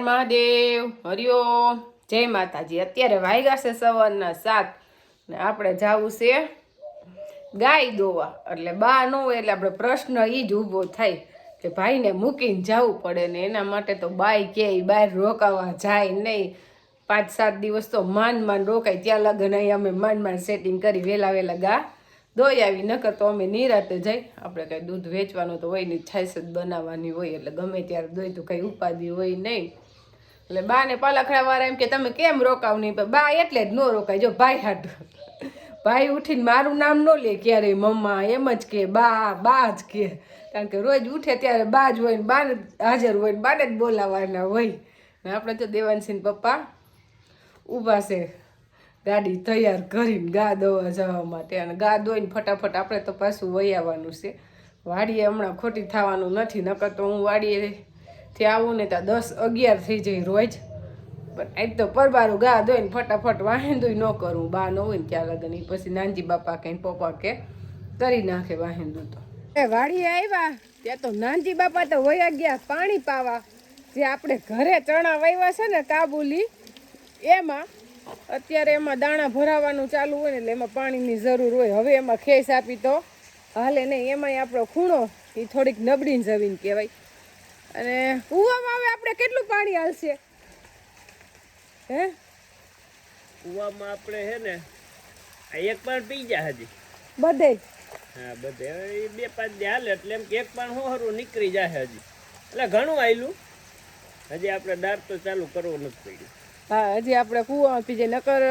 મહાદેવ, હરિઓમ, જય માતાજી. અત્યારે વાગ્યા છે સવારના સાત ને આપણે જવું છે ગાય દોવા. એટલે બા ન હોય એટલે આપણે પ્રશ્ન એ જ ઊભો થાય કે ભાઈને મૂકીને જવું પડે ને એના માટે તો બાય કે બહાર રોકાવા જાય નહીં. પાંચ સાત દિવસ તો માંડ માંડ રોકાય. ત્યાં લગન અહીં અમે માંડ માંડ સેટિંગ કરી વહેલા વહેલા ગા દોઈ આવી. નકર તો અમે નિરાતે જઈ. આપણે કંઈ દૂધ વેચવાનું તો હોય નહીં છાસ જ બનાવવાની હોય. એટલે ગમે ત્યારે દોઈ તો કંઈ ઉપાધિ હોય નહીં. એટલે બા ને પાલખડા વાળા એમ કે, તમે કેમ રોકાવ નહીં? બા એટલે જ ન રોકાય. જો ભાઈ હાટ. ભાઈ ઉઠીને મારું નામ ન લે ક્યારેય મમ્મા, એમ જ કે બા બા જ કે. કારણ કે રોજ ઉઠે ત્યારે બા જ હોય ને બાને હાજર હોય ને બાને જ બોલાવવાના હોય. ને આપણે તો દેવાનસિંહ પપ્પા ઊભા છે. ગાડી તૈયાર કરીને ગા દોવા જવા માટે. અને ગા દોઈને ફટાફટ આપણે તો પાછું વહી આવવાનું છે. વાડીએ હમણાં ખોટી થવાનું નથી, નકર તો હું વાડીએથી આવું ને ત્યાં દસ અગિયાર થઈ જાય રોજ. પણ આજ તો પરબારું ગા દોઈને ફટાફટ વાહેંદુય ન કરું. બા ન હોય ને ત્યાં લગન એ પછી નાનજી બાપા કે પપ્પા કે કરી નાખે વાહેંદુ તો. એ વાડીએ આવ્યા ત્યાં તો નાનજી બાપા તો વયા ગયા પાણી પાવા. જે આપણે ઘરે ચણા વાવ્યા છે ને કાબુલી, એમાં અત્યારે એમાં દાણા ભરાવાનું ચાલુ હોય ને એટલે એમાં પાણીની જરૂર હોય. હવે એમાં ખેસ આપી તો, હાલે નહીં, એમાંય આપણો ખૂણો એ થોડીક નબળીને જમીન કહેવાય. અને કૂવામાં હવે આપણે કેટલું પાણી હાલશે? હે? કુવામાં આપણે હે ને આ એક પાણ પી જા હજી. બધે હા બધે. હવે બે પાંચ દે હાલે એટલે એમ કે એક પાણ હોહરું નીકળી જાય હજી. એટલે ઘણું આવેલું હજી આપણે દાર તો ચાલુ કરવું નથી પડ્યું. હા હજી આપણે કૂવામાં પીજે નકર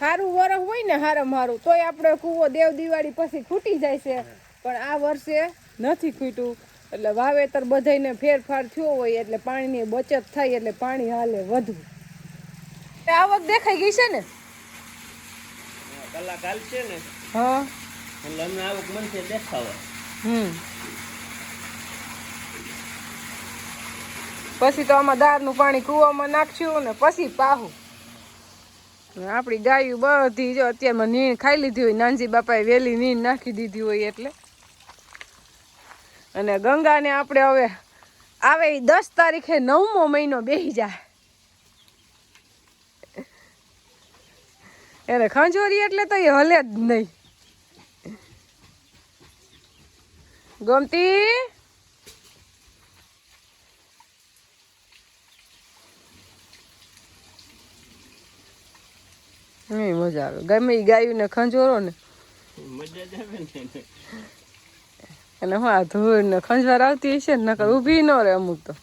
સારું વરસ હોય ને હારમ હારું તોય આપણે કૂવો દેવ દિવાળી પછી ખૂટી જાય છે. પણ આ વર્ષે નથી ખૂટ્યું. એટલે વાવેતર બધાને ફેરફાર થયો હોય એટલે પાણીની બચત થાય એટલે પાણી હાલે વધુ. આવક દેખાઈ ગઈ છે ને? કલાક હાલશે ને. હા. એટલે અમને આવક મનશે દેખાવા. હમ. પછી તો આમાં દાળનું પાણી કૂવામાં નાખ્યું ને પછી પાહું. આપણી ગાયું બધી જો અત્યારમાં નીણ ખાઈ લીધી હોય નાનજી બાપાએ વહેલી નીણ નાખી દીધી હોય એટલે. અને ગંગાને આપણે હવે આવે એ દસ તારીખે નવમો મહિનો બેસી જાય. એને ખંજોરી એટલે તો એ હલે જ નહીં. ગમતી? મજા આવે. ગમે ગાયું ને ખંજોરો ને. મજા આવે ને. અને હું આ ધૂળ ને ખંજવાર આવતી હશે ને નકર ઊભી ન રહે અમુક તો.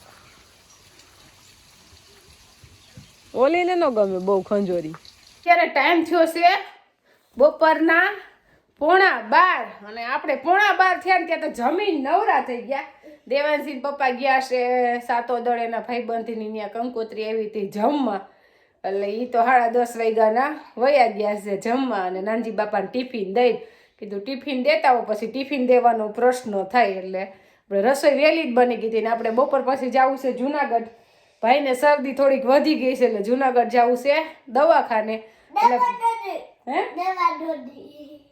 ઓલીને ન ગમે બહુ ખંજોરી. અત્યારે ટાઈમ થયો છે? બપોરના પોણા બાર. અને આપણે પોણા બાર થયા ને ત્યાં તો જમીન નવરા થઈ ગયા. દેવાનસિંહ પપ્પા ગયા છે સાતો દળ એના ભાઈબંધીની ત્યાં કંકોત્રી આવી હતી જમવા. એટલે એ તો સાડા દસ વાગ્યાના વયા ગયા છે જમવા અને નાનજી બાપાને ટિફિન દઈ કીધું ટિફિન દેતા હો પછી ટિફિન દેવાનો પ્રશ્ન થાય એટલે આપણે રસોઈ વહેલી જ બની ગઈ હતી ને આપણે બપોર પછી જવું છે જુનાગઢ. ભાઈને શરદી થોડીક વધી ગઈ છે એટલે જુનાગઢ જવું છે દવાખાને. એટલે હે?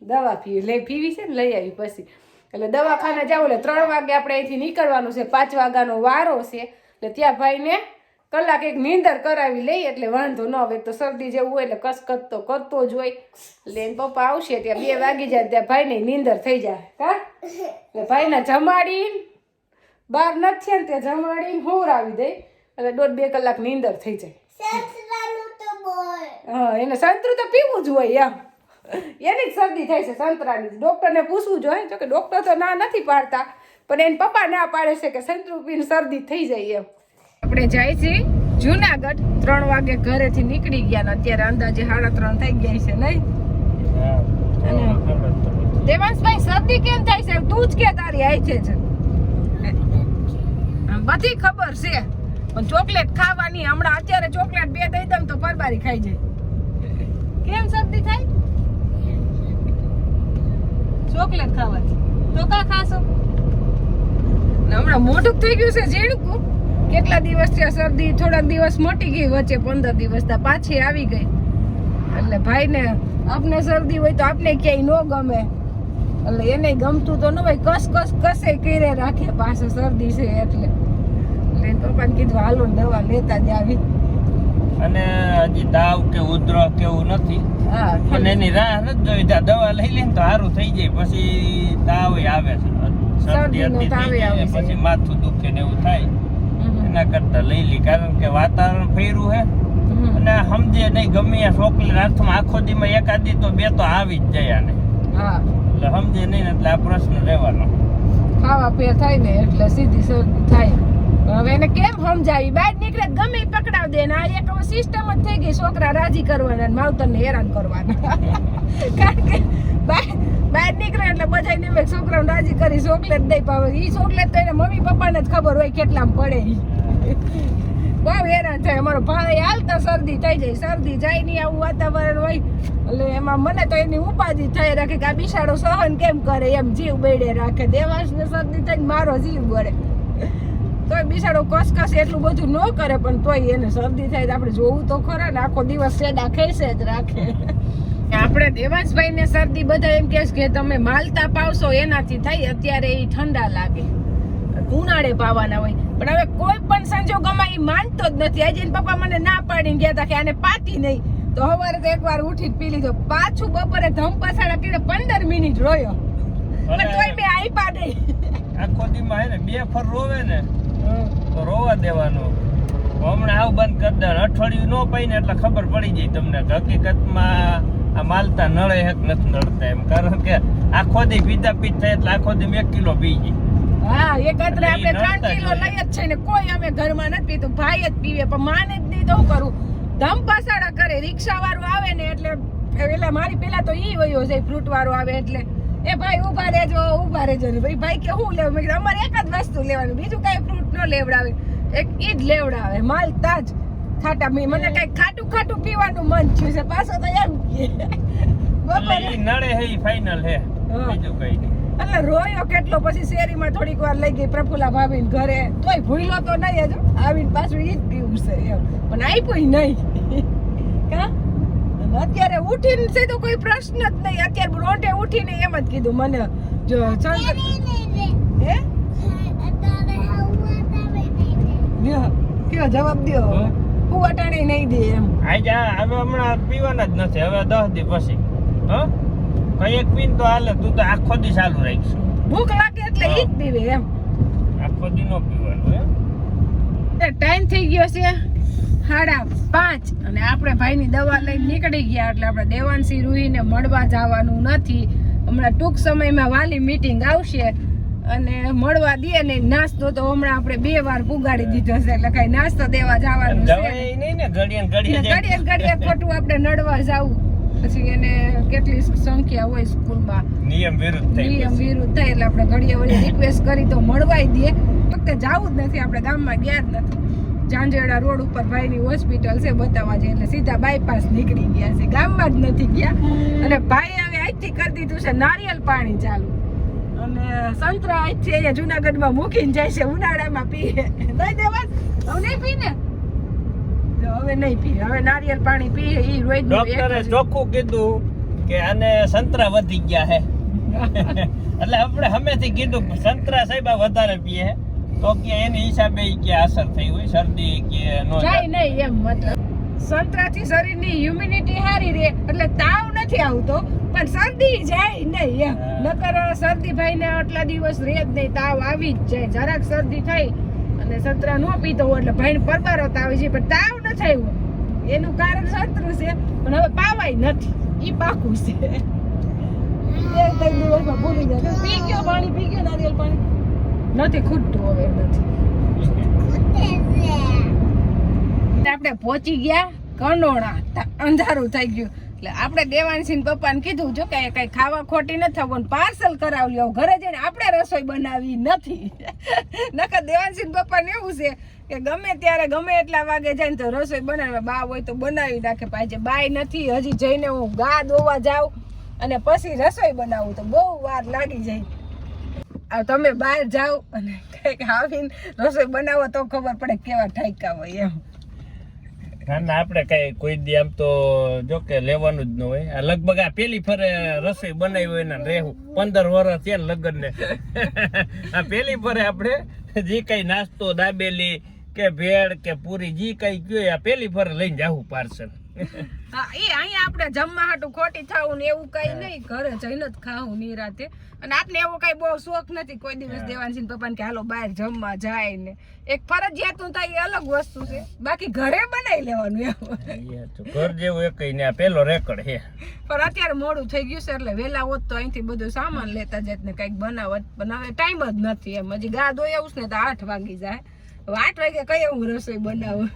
દવા પી લઈ પીવી છે ને લઈ આવી પછી. એટલે દવાખાને જવું એટલે ત્રણ વાગે આપણે અહીંથી નીકળવાનું છે પાંચ વાગ્યાનો વારો છે. એટલે ત્યાં ભાઈને કલાક એક નીંદર કરાવી લઈએ એટલે વાંધો ન આવે. તો શરદી જેવું હોય એટલે કસકત તો કરતો જ હોય. એટલે એના પપ્પા આવશે ત્યાં બે વાગી જાય ત્યાં ભાઈને નીંદર થઈ જાય. કા એટલે ભાઈને જમાડી બાર નથી ને ત્યાં જમાડીને હોવરાવી દે. એટલે દોઢ બે કલાક નીંદર થઈ જાય. હા એને સંતરું તો પીવું જ હોય એમ. એની જ શરદી થાય છે સંતરાની. ડૉક્ટરને પૂછવું જોઈએ જોકે ડૉક્ટર તો ના નથી પાડતા. પણ એને પપ્પા ના પાડે છે કે સંતરું પીને શરદી થઈ જાય એમ. આપણે જાય છે જુનાગઢ. ત્રણ વાગે ઘરેથી નીકળી ગયા ને અત્યારે અંદાજે સાડા ત્રણ થઈ ગયા છે નહીં? દેવાંશભાઈ શરદી કેમ થાય છે? તું જ કે તારી આઈ છે બધી ખબર છે. પણ ચોકલેટ ખાવાની હમણાં અત્યારે ચોકલેટ બે દઈ દઉં તો પરબારી ખાઈ જાય. કેમ શરદી થાય? ચોકલેટ ખાવાથી. તો કા ખાશો? હમણાં મોટું થઈ ગયું છે ઝીણકું. કેટલા દિવસ છે શરદી થોડાક દિવસ મટી ગઈ વચ્ચે પંદર દિવસ પાછી આવી ગઈ. એટલે ભાઈને આપને શરદી હોય તો આપને ક્યાંય ન ગમે. એટલે એને ગમતું તો ન હોય કસ કસ કસે કરે રાખે પાછો શરદી છે એટલે. એટલે પપ્પાને કીધું હાલો દવા લેતા જ આવી. અને હજી તાવ કે ઉધરો કેવું નથી. હા પણ એની રાહ નથી જોઈ ત્યાં દવા લઈ લે તો સારું થઈ જાય. પછી તાવ આવે છે. શરદી આવે પછી માથું દુખે ને એવું થાય. એના કરતા લઈ લી કારણ કે વાતાવરણ ફેર્યું હે. અને સમજે નહીં ગમે ચોકલેટ હાથમાં આખો દીમાં એકાદી તો બે તો આવી જ જાય આને. હા. એટલે સમજે નહીં એટલે આ પ્રશ્ન રહેવાનો. ખાવા પે થાય ને એટલે સીધી શરદી થાય. હવે એને કેમ સમજાવી બહાર નીકળે ગમે પકડાવ દે ને આ એક સિસ્ટમ જ થઈ ગઈ છોકરા રાજી કરવાના ને માવતરને હેરાન કરવાના. કારણ કે બહાર નીકળે એટલે બધા ને છોકરાને રાજી કરી ચોકલેટ દઈ પાવે. એ ચોકલેટ તો એને મમ્મી પપ્પાને જ ખબર હોય કેટલામાં પડે ઈ. બહુ હેરાન થાય. અમારો ભાઈ હાલતા શરદી થઈ જાય. શરદી જાય નહીં આવું વાતાવરણ હોય. એટલે એમાં મને તો એની ઉપાધિ થઈ રાખે કે આ બિસાડો સહન કેમ કરે? એમ જીવ બેડે રાખે. દેવાંશને શરદી થઈને મારો જીવ બળે. તોય બિસાડો કસકસ એટલું બધું ન કરે, પણ તોય એને શરદી થાય તો આપણે જોવું તો ખરા ને આખો દિવસ સેડા ખેસે જ રાખે. આપણે દેવાંશભાઈ ને શરદી બધા એમ કહેશ કે તમે માલતા પાવશો, એનાથી થાય, અત્યારે એ ઠંડા લાગે. ઉનાળે પાવાના હોય. પણ હવે કોઈ પણ સંજોગોમાં એ માનતો જ નથી. આજે પપ્પા મને ના પાડીને ગયા હતા કે આને પાતી નહીં. તો હવારે તો એકવાર ઉઠી પી લીધો. પાછું બપોરે ધમ પસાડા કરીને પંદર મિનિટ રોયો. પણ તોય મેં આપ્યા નહીં. આખો દીમાં હે ને બે ફર રોવે ને તો રોવા દેવાનું. હમણાં આવું બંધ કરી દે અઠવાડિયું ન પડી ને એટલે ખબર પડી જાય તમને હકીકતમાં આ માલતા નળે હેક નથી નડતા એમ. કારણ કે આખો દી પીતા પીત થાય એટલે આખો દી એક કિલો પી જાય. હા એકત્ર આપણે ત્રણ કિલો લઈ જ છે ને કોઈ અમે ઘરમાં નથી પીતું ભાઈ જ પીવે પણ માને જ નહીં તો હું કરું? ધમ પસાડા કરે રિક્ષા વાળું આવે ને એટલે પેલા મારી પેલા તો ઈ વયો છે ફ્રૂટ વાળો આવે એટલે. એ ભાઈ ઊભા રહેજો ઊભા રહેજો ને ભાઈ ભાઈ કે હું લેવું? મેં અમારે એક જ વસ્તુ લેવાનું બીજું કઈ ફ્રૂટ ન લેવડાવે. એક ઈ જ લેવડાવે માલ તાજ. ખાટા મી મને કઈ ખાટું ખાટું પીવાનું મન થયું છે પાછો તો એમ કે. બપોરે નડે હે ફાઇનલ હે. બીજું કઈ નહીં. એટલે રોયો કેટલો પછી શેરીમાં થોડીક વાર લઈ ગઈ પ્રફુલા ભાભીને ઘરે. તોય ભૂલ્યો તો નહીં હજુ. આવીને પાછું ઈ જ પીવું છે એમ. પણ આપ્યું નહીં. કા? અત્યારે ઉઠીને છે તો કોઈ પ્રશ્ન જ નહીં. અત્યારે રોટે ઉઠીને એમ જ કીધું મને. જો ચાલ. હે? કયો જવાબ દો હું? અટાણી નહીં દે એમ. આજે હવે હમણાં પીવાના જ નથી. હવે દસ દી પછી. હ? કઈ એક પીન તો હાલે તું તો આખો દી ચાલુ રાખીશું. ભૂખ લાગે એટલે ઈ જ પીવે એમ. આખો દી નો પીવાનું હે ટાઈમ થઈ ગયો છે સાડા પાંચ અને આપણે ભાઈની દવા લઈને નીકળી ગયા એટલે આપણે દેવાનસિંહ રૂહીને મળવા જવાનું નથી. હમણાં ટૂંક સમયમાં વાલી મીટિંગ આવશે અને મળવા દે ને નાસ્તો તો હમણાં આપણે બે વાર પુગાડી દીધો છે એટલે કઈ નાસ્તો દેવા જવાનું છે ઘડિયાળ નહીં. ને ઘડિયા ને એટલે ઘડિયા ઘડીએ ને ઘડીએ ખોટું આપણે નડવા જવું. પછી એને કેટલી સંખ્યા હોય સ્કૂલમાં? નિયમ વિરુદ્ધ થાય નિયમ વિરુદ્ધ થાય એટલે આપણે ઘડીએ વળી રિક્વેસ્ટ કરી તો મળવાય દે. ફક્ત જાવું જ નથી આપણે ગામમાં ગયા જ નથી. ઝાંઝેડા રોડ ઉપર ભાઈની હોસ્પિટલ છે બતાવવા જઈએ એટલે સીધા બાયપાસ નીકળી ગયા છે. ગામમાં જ નથી ગયા. અને ભાઈ હવે આજથી કરી દીધું છે નારિયેલ પાણી ચાલુ. અને સંતરા આજથી અહીંયા જુનાગઢમાં મૂકીને જાય છે ઉનાળામાં પીએ. દઈ દેવા. હવે નહીં પીને? હવે નહીં પી હવે નારિયેળ પાણી પીએ ઈ રોજ ડોક્ટરે ચોખ્ખું કીધું કે આને સંતરા વધી ગયા હે. એટલે આપણે હમેથી કીધું સંતરા સાહેબ વધારે પીએ. તો કે એની હિસાબે કે અસર થઈ હોય શરદી કે નો જાય નહીં એમ મતલબ. સંતરાથી શરીરની ઇમ્યુનિટી સારી રહે એટલે તાવ નથી આવતો પણ શરદી જાય નહીં એમ. નકર શરદી ભાઈને આટલા દિવસ રહે જ નહીં તાવ આવી જ જાય. જરાક શરદી થઈ અને સંતરા ન પીતો હોય એટલે ભાઈને પરબારો તાવ છે પણ તાવ ન થયો એનું કારણ શત્રુ છે, પણ હવે પાવાય નથી. ઈ પાકું છે. આપણે પહોંચી ગયા કનોડા અંધારું થઈ ગયું. એટલે આપણે દેવાંશી પપ્પાને કીધું, જો કે કઈ ખાવા ખોટી નથી થવું પાર્સલ કરાવી લ્યો ઘરે જઈને આપણે રસોઈ બનાવી નથી. નકર પપ્પા પપ્પાને એવું છે કે ગમે ત્યારે ગમે એટલા વાગે જાય ને તો રસોઈ બનાવે. બા હોય તો બનાવી નાખે. પાછે બાય નથી. હજી જઈને હું ગા દોવા જાઉં અને પછી રસોઈ બનાવું. તો બહુ વાર લાગી જાય. તમે બહાર જાઓ અને કંઈક આવીને રસોઈ બનાવો તો ખબર પડે કેવા ઠાઈકા હોય એમ. ના ના, આપણે કઈ કોઈ દી આમ તો જો કે લેવાનું જ ન હોય. આ લગભગ આ પેલી ફરે રસોઈ બનાવી હોય ને રહેવું પંદર વર્ષ થયા ને લગ્ન ને આ પેલી ફરે આપણે જે કઈ નાસ્તો, દાબેલી કે ભેળ કે પૂરી જી કઈ ગયો આ પેલી ફર લઈને જાવું પાર્સલ. હા એ અહીંયા આપણે જમવા હાટું ખોટી થાવું ને એવું કઈ નહીં. ઘરે જઈને જ ખાવું નિરાતે અને આપને એવો કઈ બહુ શોખ નથી કોઈ દિવસ દેવાનસિંહ પપ્પાને કે હાલો બહાર જમવા જાય ને. એક ફરજિયાતનું થાય એ અલગ વસ્તુ છે. બાકી ઘરે બનાવી લેવાનું એવું ઘર જેવું એક ને આ પેલો રેકર્ડ હે પણ અત્યારે મોડું થઈ ગયું છે એટલે વેલા હોત તો અહીંથી બધું સામાન લેતા જાય ને કંઈક બનાવત. હવે ટાઈમ જ નથી એમ. હજી ગા દોઈ આવું ને તો આઠ વાગી જાય. આઠ વાગે કઈ હું રસોઈ બનાવું?